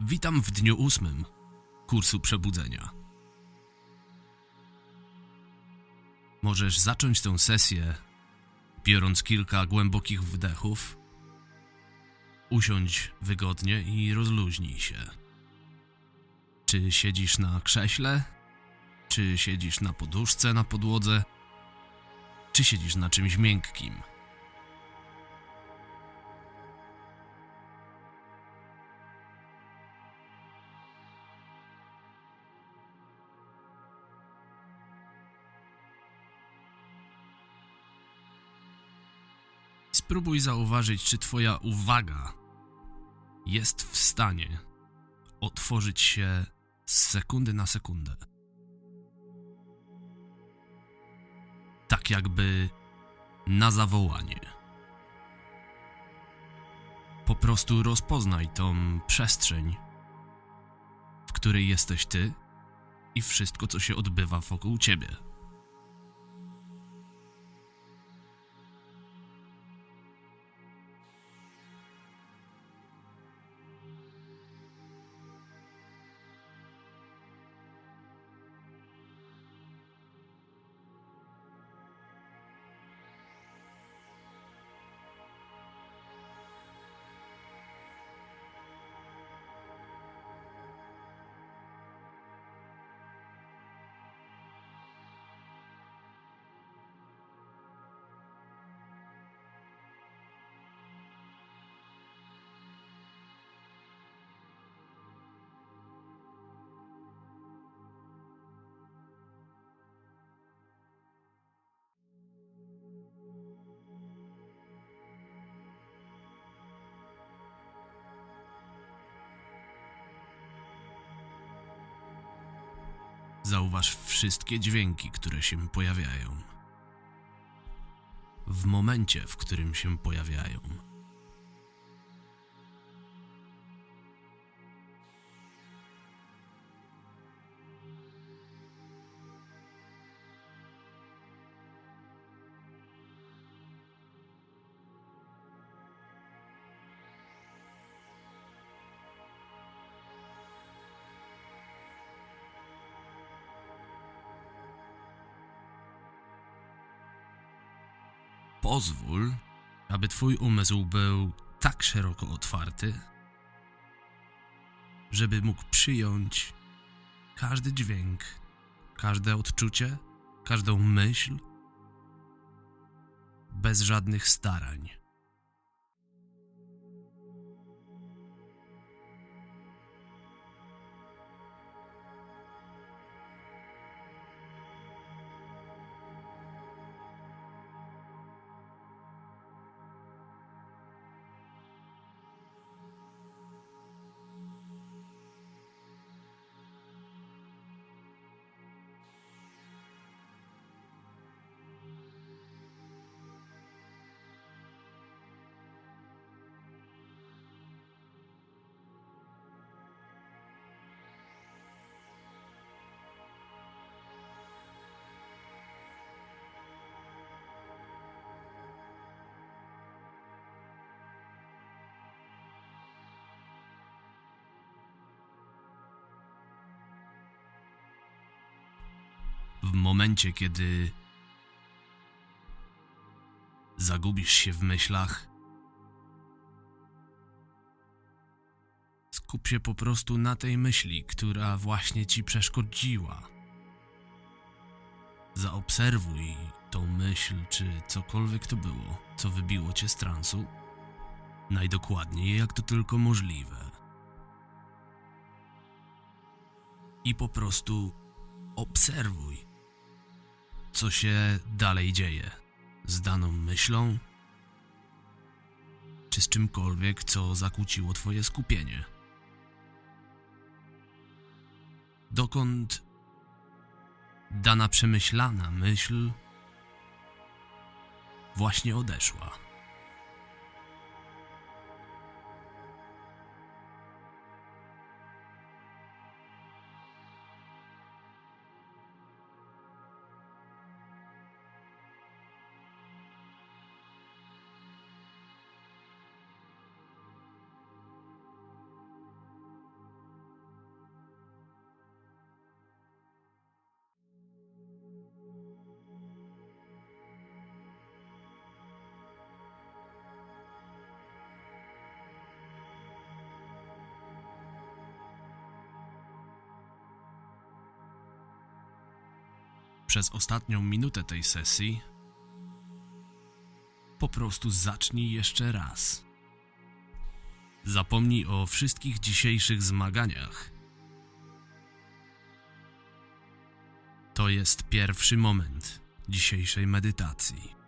Witam w dniu ósmym kursu przebudzenia. Możesz zacząć tę sesję biorąc kilka głębokich wdechów. Usiądź wygodnie i rozluźnij się. Czy siedzisz na krześle? Czy siedzisz na poduszce na podłodze? Czy siedzisz na czymś miękkim? Spróbuj zauważyć, czy Twoja uwaga jest w stanie otworzyć się z sekundy na sekundę. Tak jakby na zawołanie. Po prostu rozpoznaj tą przestrzeń, w której jesteś Ty i wszystko, co się odbywa wokół Ciebie. Zauważ wszystkie dźwięki, które się pojawiają. W momencie, w którym się pojawiają. Pozwól, aby Twój umysł był tak szeroko otwarty, żeby mógł przyjąć każdy dźwięk, każde odczucie, każdą myśl, bez żadnych starań. W momencie, kiedy zagubisz się w myślach, skup się po prostu na tej myśli, która właśnie ci przeszkodziła. Zaobserwuj tą myśl, czy cokolwiek to było, co wybiło cię z transu, najdokładniej jak to tylko możliwe. I po prostu obserwuj co się dalej dzieje z daną myślą, czy z czymkolwiek, co zakłóciło Twoje skupienie. Dokąd dana przemyślana myśl właśnie odeszła. Przez ostatnią minutę tej sesji, po prostu zacznij jeszcze raz. Zapomnij o wszystkich dzisiejszych zmaganiach. To jest pierwszy moment dzisiejszej medytacji.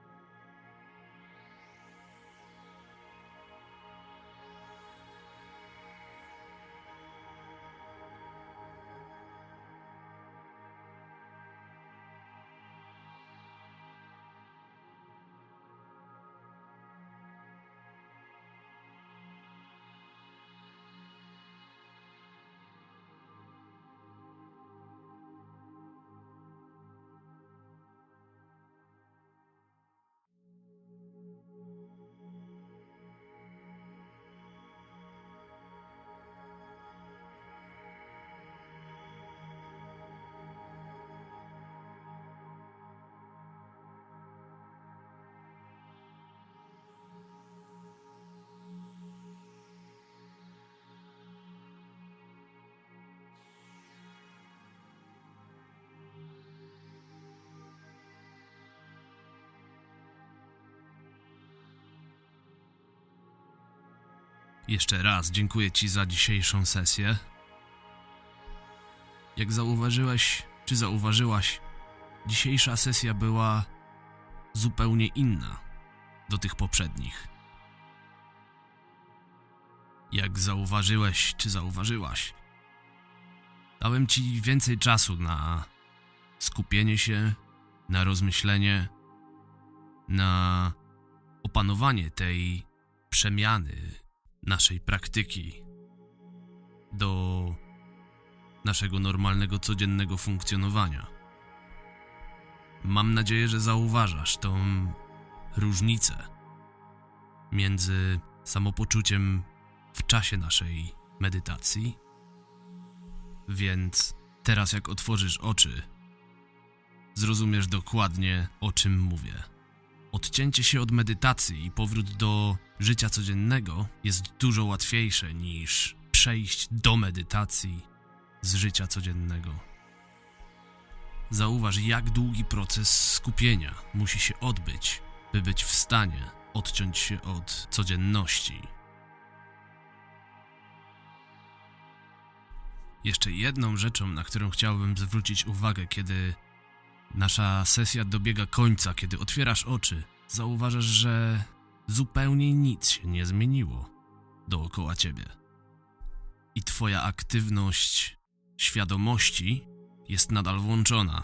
Jeszcze raz dziękuję Ci za dzisiejszą sesję. Jak zauważyłeś, czy zauważyłaś, dzisiejsza sesja była zupełnie inna do tych poprzednich. Jak zauważyłeś, czy zauważyłaś, dałem Ci więcej czasu na skupienie się, na rozmyślenie, na opanowanie tej przemiany naszej praktyki do naszego normalnego, codziennego funkcjonowania. Mam nadzieję, że zauważasz tą różnicę między samopoczuciem w czasie naszej medytacji. Więc teraz, jak otworzysz oczy, zrozumiesz dokładnie, o czym mówię. Odcięcie się od medytacji i powrót do życia codziennego jest dużo łatwiejsze niż przejść do medytacji z życia codziennego. Zauważ, jak długi proces skupienia musi się odbyć, by być w stanie odciąć się od codzienności. Jeszcze jedną rzeczą, na którą chciałbym zwrócić uwagę, kiedy Nasza sesja dobiega końca, kiedy otwierasz oczy. Zauważasz, że zupełnie nic się nie zmieniło dookoła ciebie. I twoja aktywność świadomości jest nadal włączona.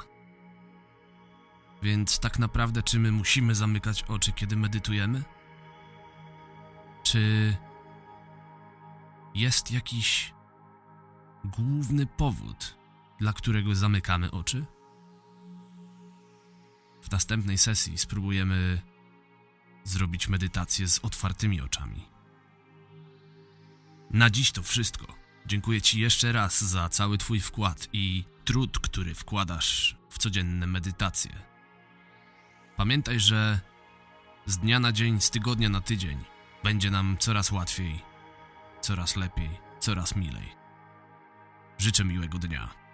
Więc tak naprawdę, czy my musimy zamykać oczy, kiedy medytujemy? Czy jest jakiś główny powód, dla którego zamykamy oczy? W następnej sesji spróbujemy zrobić medytację z otwartymi oczami. Na dziś to wszystko. Dziękuję Ci jeszcze raz za cały Twój wkład i trud, który wkładasz w codzienne medytacje. Pamiętaj, że z dnia na dzień, z tygodnia na tydzień będzie nam coraz łatwiej, coraz lepiej, coraz milej. Życzę miłego dnia.